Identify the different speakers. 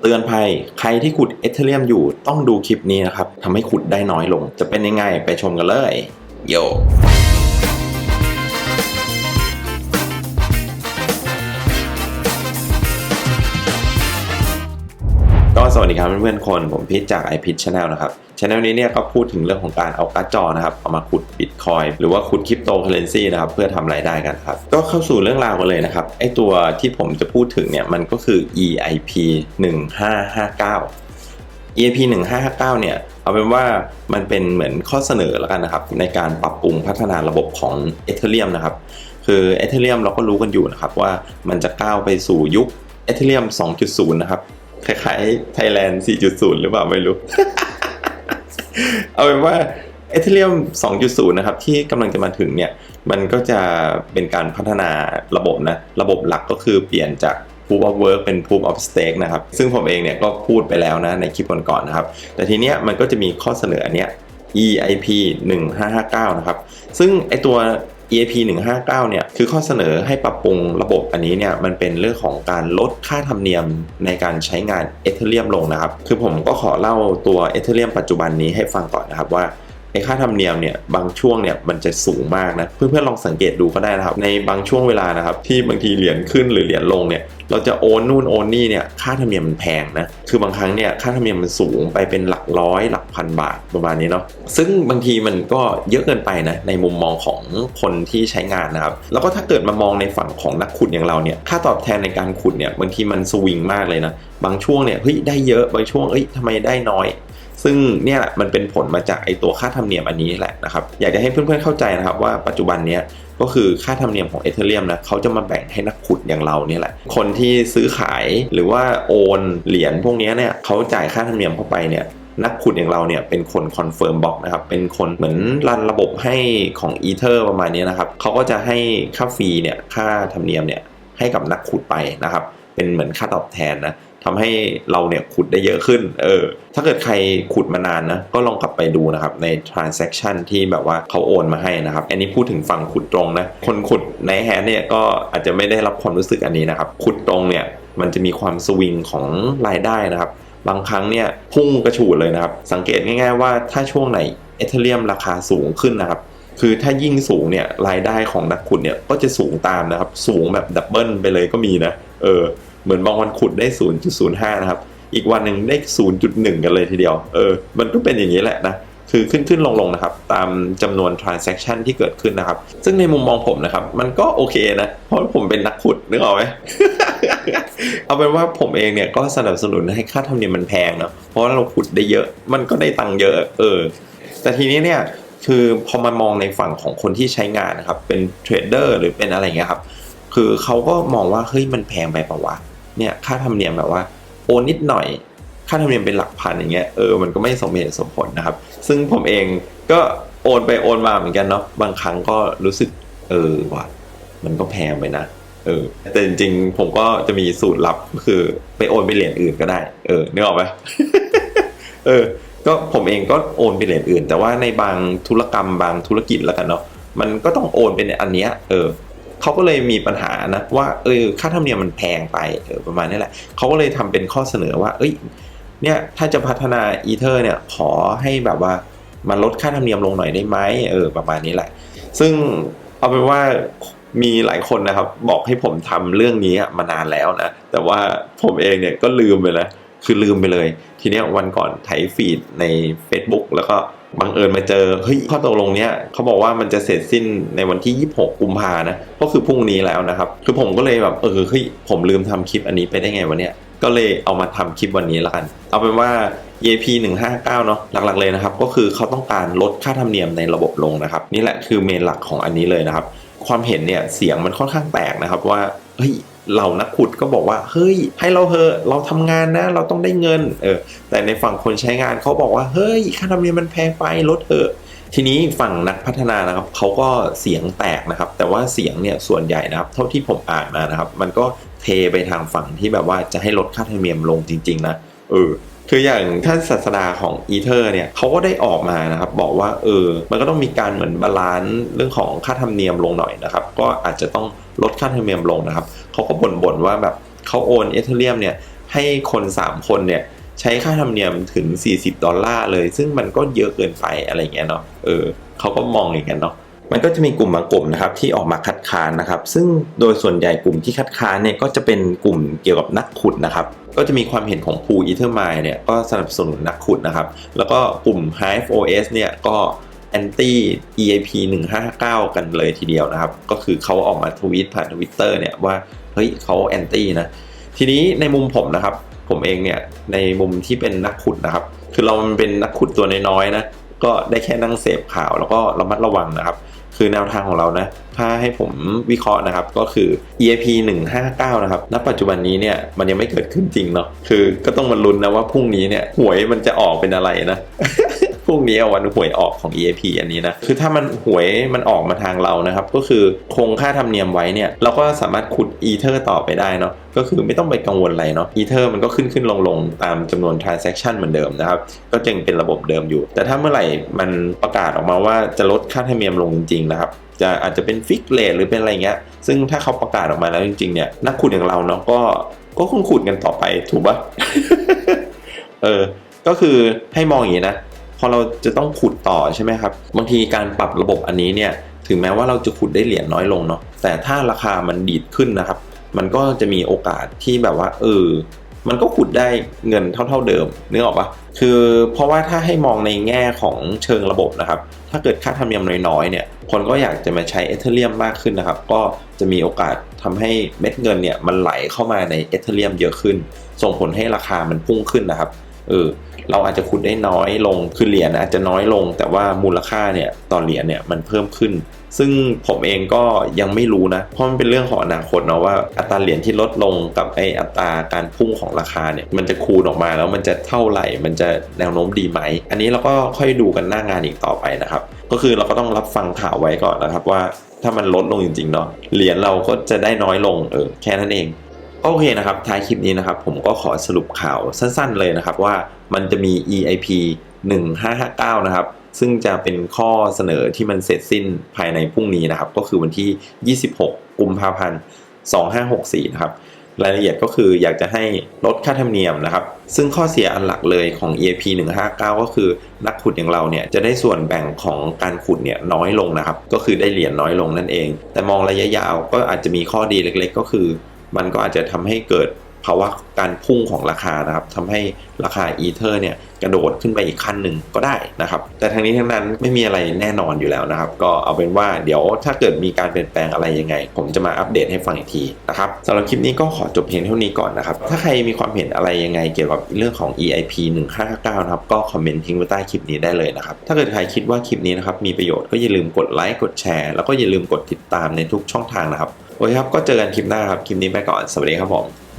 Speaker 1: เตือนภัยใครที่ขุดเอเธเรียมอยู่ต้องดูคลิปนี้นะครับทำให้ขุดได้น้อยลง จะเป็นยังไงไปชมกันเลย โย สวัสดีครับเพื่อนๆคนผมพิชจาก i p i t Channel นะครับช anel นี้เนี่ยก็พูดถึงเรื่องของการเอาการ์ดจอนะครับเอามาขุดบิตคอยหรือว่าขุดคริปโตเคอเรนซีนะครับเพื่อทำรายได้กันครับก็เข้าสู่เรื่องราวกันเลยนะครับไอตัวที่ผมจะพูดถึงเนี่ยมันก็คือ EIP 1559 EIP 1559เนี่ยเอาเป็นว่ามันเป็นเหมือนข้อเสนอแล้วกันนะครับในการปรับปรุงพัฒนาระบบของ Ethereum นะครับคือ Ethereum เราก็รู้กันอยู่นะครับว่ามันจะก้าวไปสู่ยุค Ethereum 2.0 นะครับ คล้ายๆ Thailand 4.0 หรือเปล่าไม่รู้ เอาเป็นว่า Ethereum 2.0 นะครับ ที่กำลังจะมาถึงเนี่ย มันก็จะเป็นการพัฒนาระบบนะ ระบบหลักก็คือเปลี่ยนจาก Proof of Work เป็น Proof of Stake นะครับ ซึ่งผมเองเนี่ยก็พูดไปแล้วนะในคลิปก่อนๆนะครับ แต่ทีเนี้ยมันก็จะมีข้อเสนอเนี้ย EIP 1559 นะครับ ซึ่งไอตัว EIP 159 เนี่ย คือข้อเสนอให้ปรับปรุงระบบอันนี้เนี่ย มันเป็นเรื่องของการลดค่าธรรมเนียมในการใช้งานเอเธอเรียมลงนะครับ คือผมก็ขอเล่าตัวเอเธอเรียมปัจจุบันนี้ให้ฟังก่อนนะครับว่า ไอ้ค่าธรรมเนียมเนี่ยบางช่วงเนี่ยมันจะสูงมากนะ เพื่อนๆลองสังเกตดูก็ได้นะครับ ในบางช่วงเวลานะครับ ที่บางทีเหรียญขึ้นหรือเหรียญลงเนี่ยเราจะโอนนู่นโอนนี่เนี่ยค่าธรรมเนียมมันแพงนะคือบางครั้งเนี่ยค่าธรรมเนียมมันสูงไปเป็นหลักร้อยหลักพันบาทประมาณนี้เนาะซึ่งบางทีมันก็เยอะเกินไปนะในมุมมองของคนที่ใช้งานนะครับแล้วก็ถ้าเกิดมามองในฝั่งของนักขุดอย่างเราเนี่ยค่าตอบแทนในการขุดเนี่ยบางทีมันสวิงมากเลยนะบางช่วงเนี่ยเฮ้ยได้เยอะบางช่วงเอ้ยทำไมได้น้อย ซึ่งเนี่ยแหละมันเป็นผลมาจากไอตัวค่าธรรมเนียมอันนี้แหละนะครับอยากจะให้เพื่อนๆเข้าใจนะครับว่าปัจจุบันเนี้ยก็คือค่าธรรมเนียมของเอเธเรียมนะเขาจะมาแบ่งให้นักขุดอย่างเราเนี่ยแหละคนที่ซื้อขายหรือว่าโอนเหรียญพวกนี้เนี่ยเขาจ่ายค่าธรรมเนียมเข้าไปเนี่ยนักขุดอย่างเราเนี่ยเป็นคนคอนเฟิร์มบล็อกนะครับ เป็นคนเหมือนรันระบบให้ของอีเทอร์ประมาณนี้นะครับเขาก็จะให้ค่าฟรีเนี่ยค่าธรรมเนียมเนี่ยให้กับนักขุดไปนะครับ เป็นเหมือนค่าตอบแทนนะ ทำให้เราเนี่ยขุดได้เยอะขึ้น เออ ถ้าเกิดใครขุดมานานนะ ก็ลองกลับไปดูนะครับ ใน transaction ที่แบบว่าเขาโอนมาให้นะครับ อันนี้พูดถึงฝั่งขุดตรงนะ คนขุดในแฮนเนี่ยก็อาจจะไม่ได้รับความรู้สึกอันนี้นะครับ ขุดตรงเนี่ยมันจะมีความสวิงของรายได้นะครับ บางครั้งเนี่ยพุ่งกระฉูดเลยนะครับ สังเกตง่าย ๆ ว่าถ้าช่วงไหนเอเธเรียมราคาสูงขึ้นนะครับคือถ้ายิ่งสูงเนี่ยรายได้ของนักขุดเนี่ยก็จะสูงตามนะครับ สูงแบบดับเบิลไปเลยก็มีนะ เออ เหมือนบางวันขุดได้ 0.05 นะครับ อีกวันหนึ่งได้ 0.1 กันเลยทีเดียว เออ มันก็เป็นอย่างนี้แหละนะ คือขึ้นขึ้นลงลงนะครับ ตามจำนวน transaction ที่เกิดขึ้นนะครับ ซึ่งในมุมมองผมนะครับ มันก็โอเคนะ เพราะผมเป็นนักขุดนึกออกไหมเอาเป็นว่าผมเองเนี่ยก็สนับสนุนให้ค่าธรรมเนียมมันแพงเนาะ เพราะเราขุดได้เยอะ มันก็ได้ตังค์เยอะ เออ แต่ทีนี้เนี่ยคือพอมามองในฝั่งของคนที่ใช้งานนะครับ เป็นเทรดเดอร์หรือเป็นอะไรเงี้ยครับ คือเขาก็มองว่าเฮ้ยมันแพงไปปะวะ เนี่ยค่าธรรมเนียมแบบว่าโอนนิดหน่อยค่าธรรมเนียมเป็นหลักพันอย่างเงี้ยเออมันก็ไม่สมเหตุสมผลนะครับ ซึ่งผมเองก็โอนไปโอนมาเหมือนกันเนาะบางครั้งก็รู้สึกเออว่ะมันก็แพงไปนะเออแต่จริงๆผมก็จะมีสูตรลับก็คือไปโอนไปเหรียญอื่นก็ได้ เออนึกออกไหมเออ ก็ผมเองก็โอนไปเหรียญอื่น แต่ว่าในบางธุรกรรมบางธุรกิจแล้วกันเนาะมันก็ต้องโอนเป็นอันเนี้ยเออ เขาก็เลยมีปัญหานะว่าเออค่าธรรมเนียมมันแพงไปเออประมาณนี้แหละเขาก็เลยทำเป็นข้อเสนอว่า เอ้ยเนี่ยถ้าจะพัฒนาอีเทอร์เนี่ยขอให้แบบว่ามันลดค่าธรรมเนียมลงหน่อยได้ไหมเออประมาณนี้แหละ ซึ่งเอาเป็นว่ามีหลายคนนะครับ บอกให้ผมทำเรื่องนี้มานานแล้วนะแต่ว่าผมเองเนี่ยก็ลืมไปแล้วคือลืมไปเลย ทีเนี้ยวันก่อนไถฟีดใน Facebook แล้วก็ บังเอิญมาเจอเฮ้ยข้อตกลงเนี้ยเขาบอกว่ามันจะเสร็จสิ้นในวันที่ 26 กุมภานะก็คือพรุ่งนี้แล้วนะครับ คือผมก็เลยแบบเออเฮ้ยผมลืมทำคลิปอันนี้ไปได้ไงวะเนี่ยก็เลยเอามาทำคลิปวันนี้ละกัน เอาเป็นว่า EAP 159 เนาะหลักๆเลยนะครับ ก็คือเขาต้องการลดค่าธรรมเนียมในระบบลงนะครับ นี่แหละคือเมนหลักของอันนี้เลยนะครับ ความเห็นเนี่ยเสียงมันค่อนข้างแตกนะครับว่าเฮ้ย เรานักขุดก็บอกว่าเฮ้ย ให้เราเถอะเราทำงานนะ เราต้องได้เงินเออแต่ในฝั่งคนใช้งานเขาบอกว่าเฮ้ย ค่าธรรมเนียมมันแพงไปลดเถอะทีนี้ฝั่งนักพัฒนานะครับเขาก็เสียงแตกนะครับ แต่ว่าเสียงเนี่ยส่วนใหญ่นะครับ เท่าที่ผมอ่านมานะครับ มันก็เทไปทางฝั่งที่แบบว่าจะให้ลดค่าธรรมเนียมลงจริง ๆ นะเออคืออย่างท่านศาสดาของอีเทอร์เนี่ยเขาก็ได้ออกมานะครับบอกว่าเออมันก็ต้องมีการเหมือนบาลานซ์เรื่องของค่าธรรมเนียมลงหน่อยนะครับ ก็อาจจะต้อง ลดค่าธรรมเนียมลงนะครับเขาก็บ่นๆว่าแบบเขาโอนเอเธเรียมเนี่ยให้คน 3 คนเนี่ยใช้ค่าธรรมเนียมถึง 40 ดอลลาร์เลย ซึ่งมันก็เยอะเกินไปอะไรเงี้ยเนาะเออเขาก็มองอย่างนั้นเนาะมันก็จะมีกลุ่มบางกลุ่มนะครับที่ออกมาคัดค้านนะครับ ซึ่งโดยส่วนใหญ่กลุ่มที่คัดค้านเนี่ยก็จะเป็นกลุ่มเกี่ยวกับนักขุดนะครับ ก็จะมีความเห็นของ Pool Ethermine เนี่ยก็สนับสนุนนักขุดนะครับ แล้วก็กลุ่ม Hive OS เนี่ยก็ anti EAP 159 กันเลยทีเดียวนะครับ ก็คือเขาออกมาทวีตผ่านทวิตเตอร์เนี่ยว่า เฮ้ยเขา anti นะ ทีนี้ในมุมผมนะครับ ผมเองเนี่ย ในมุมที่เป็นนักขุดนะครับ คือเรามันเป็นนักขุดตัวน้อยๆนะ ก็ได้แค่นั่งเสพข่าวแล้วก็ระมัดระวังนะครับ คือแนวทางของเรานะ ถ้าให้ผมวิเคราะห์นะครับ ก็คือ EAP 159 นะครับ ณ ปัจจุบันนี้เนี่ย มันยังไม่เกิดขึ้นจริงเนาะ คือก็ต้องมาลุ้นนะว่าพรุ่งนี้เนี่ย หวยมันจะออกเป็นอะไรนะ พรุ่งนี้วันหวยออกของ EAP อันนี้นะ คือถ้ามันหวยมันออกมาทางเรานะครับ ก็คือคงค่าธรรมเนียมไว้เนี่ย เราก็สามารถขุด Ether ต่อไปได้เนาะ ก็คือไม่ต้องไปกังวลอะไรเนาะ Ether มันก็ขึ้นขึ้นลงลงตามจำนวน transaction เหมือนเดิมนะครับ ก็จึงเป็นระบบเดิมอยู่ แต่ถ้าเมื่อไหร่มันประกาศออกมาว่าจะลดค่าธรรมเนียมลงจริงๆนะครับจะอาจจะเป็นฟิกเลทหรือเป็นอะไรเงี้ย ซึ่งถ้าเขาประกาศออกมาแล้วจริงๆเนี่ย นักขุดอย่างเราเนาะก็ก็คงขุดกันต่อไปถูกปะเออ ก็คือให้มองอย่างนี้นะ พอเราจะต้องขุดต่อใช่ไหมครับ บางทีการปรับระบบอันนี้เนี่ยถึงแม้ว่าเราจะขุดได้เหรียญน้อยลงเนาะแต่ถ้าราคามันดีดขึ้นนะครับ มันก็จะมีโอกาสที่แบบว่า เออ มันก็ขุดได้เงินเท่า ๆเดิมนึกออกปะคือเพราะว่าถ้าให้มองในแง่ของเชิงระบบนะครับ ถ้าเกิดค่าธรรมเนียมน้อยๆเนี่ย คนก็อยากจะมาใช้เอเธเรียมมากขึ้นนะครับ ก็จะมีโอกาสทำให้เม็ดเงินเนี่ยมันไหลเข้ามาในเอเธเรียมเยอะขึ้น ส่งผลให้ราคามันพุ่งขึ้นนะครับ เออ เราอาจจะขุดได้น้อยลงคือเหรียญอาจจะน้อยลง แต่ว่ามูลค่าเนี่ยต่อเหรียญเนี่ยมันเพิ่มขึ้น ซึ่งผมเองก็ยังไม่รู้นะเพราะมันเป็นเรื่องของอนาคตเนาะว่าอัตราเหรียญที่ลดลงกับไออัตราการพุ่งของราคาเนี่ยมันจะคูณออกมาแล้วมันจะเท่าไหร่ มันจะแนวโน้มดีไหม อันนี้เราก็ค่อยดูกันหน้างานอีกต่อไปนะครับก็คือเราก็ต้องรับฟังข่าวไว้ก่อนนะครับว่าถ้ามันลดลงจริงๆเนาะเหรียญเราก็จะได้น้อยลงเออแค่นั้นเอง โอเคนะครับท้ายคลิปนี้นะครับ ผมก็ขอสรุปข่าวสั้นๆเลยนะครับ ว่ามันจะมี EIP 1559 นะครับ ซึ่งจะเป็นข้อเสนอที่มันเสร็จสิ้นภายในพรุ่งนี้นะครับ ก็คือวันที่ 26 กุมภาพันธ์ 2564 นะครับ รายละเอียดก็คืออยากจะให้ลดค่าธรรมเนียมนะครับ ซึ่งข้อเสียอันหลักเลยของ EAP 159 ก็คือนักขุดอย่างเราเนี่ยจะได้ส่วนแบ่งของการขุดเนี่ยน้อยลงนะครับ ก็คือได้เหรียญน้อยลงนั่นเอง แต่มองระยะยาวก็อาจจะมีข้อดีเล็ก ๆ ก็คือ มันก็อาจจะทำให้เกิดภาวะการพุ่งของราคานะครับทำให้ราคาอีเทอร์เนี่ยกระโดดขึ้นไปอีกขั้นหนึ่งก็ได้นะครับ แต่ทั้งนี้ทั้งนั้นไม่มีอะไรแน่นอนอยู่แล้วนะครับ ก็เอาเป็นว่าเดี๋ยวถ้าเกิดมีการเปลี่ยนแปลงอะไรยังไง ผมจะมาอัปเดตให้ฟังอีกทีนะครับสำหรับคลิปนี้ก็ขอจบเพียงเท่านี้ก่อนนะครับ ถ้าใครมีความเห็นอะไรยังไงเกี่ยวกับเรื่องของ EIP 1559นะครับ ก็คอมเมนต์ทิ้งไว้ใต้คลิปนี้ได้เลยนะครับ ถ้าเกิดใครคิดว่าคลิปนี้นะครับมีประโยชน์ก็อย่าลืมกดไลค์กดแชร์แล้วก็อย่าลืมกดติดตามในทุกช่องทางนะครับ โอเคครับก็เจอกันคลิปหน้าครับ คลิปนี้ไปก่อน สวัสดีครับผม